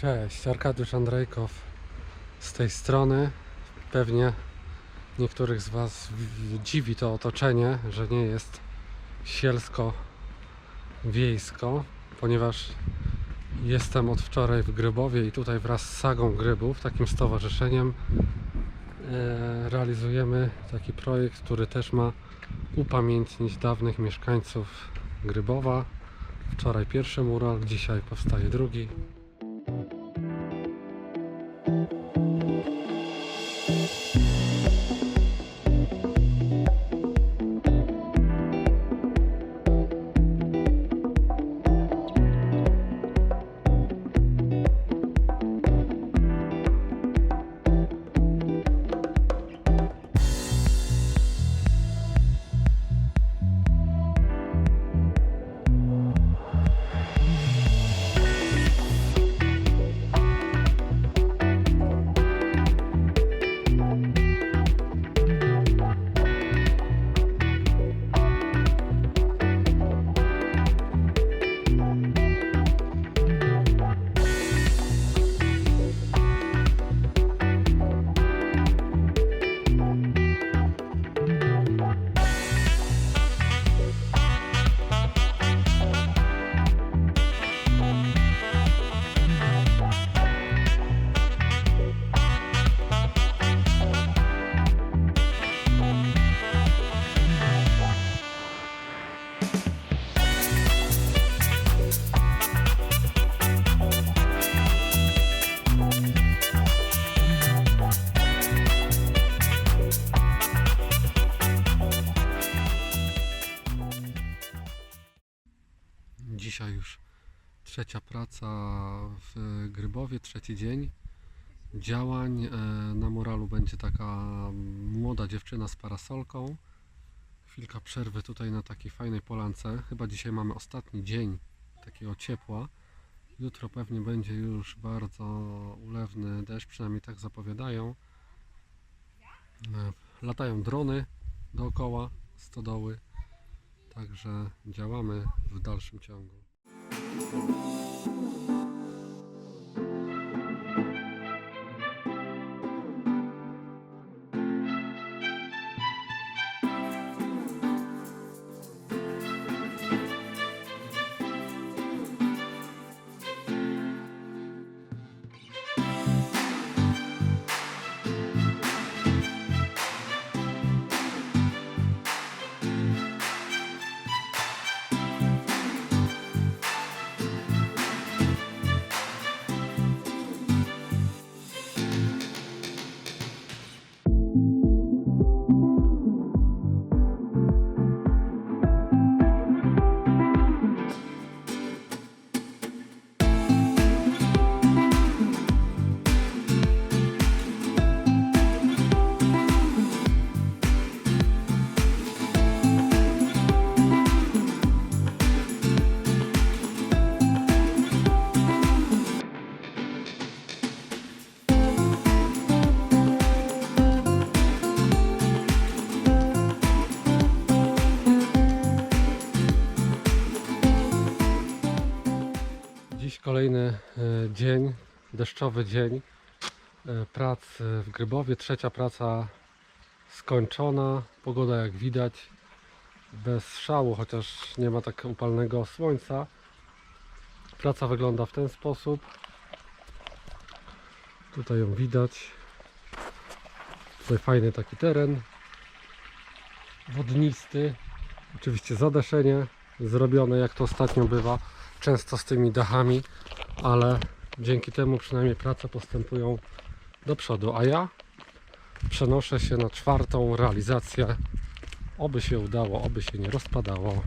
Cześć, Arkadiusz Andrejkow z tej strony. Pewnie niektórych z Was dziwi to otoczenie, że nie jest sielsko-wiejsko, ponieważ jestem od wczoraj w Grybowie i tutaj wraz z Sagą Grybów, takim stowarzyszeniem, e, realizujemy taki projekt, który też ma upamiętnić dawnych mieszkańców Grybowa. Wczoraj pierwszy mural, dzisiaj powstaje drugi. Dzisiaj już trzecia praca w Grybowie, trzeci dzień działań. E, Na muralu będzie taka młoda dziewczyna z parasolką. Chwilka przerwy tutaj na takiej fajnej polance. Chyba dzisiaj mamy ostatni dzień takiego ciepła. Jutro pewnie będzie już bardzo ulewny deszcz, przynajmniej tak zapowiadają. E, Latają drony dookoła stodoły. Także działamy w dalszym ciągu. Kolejny e, dzień, deszczowy dzień e, prac w Grybowie. Trzecia praca skończona. Pogoda jak widać bez szału, chociaż nie ma tak upalnego słońca. Praca wygląda w ten sposób. Tutaj ją widać. Tutaj fajny taki teren. Wodnisty. Oczywiście zadeszenie zrobione jak to ostatnio bywa. Często z tymi dachami, ale dzięki temu przynajmniej prace postępują do przodu. A ja przenoszę się na czwartą realizację. Oby się udało, oby się nie rozpadało.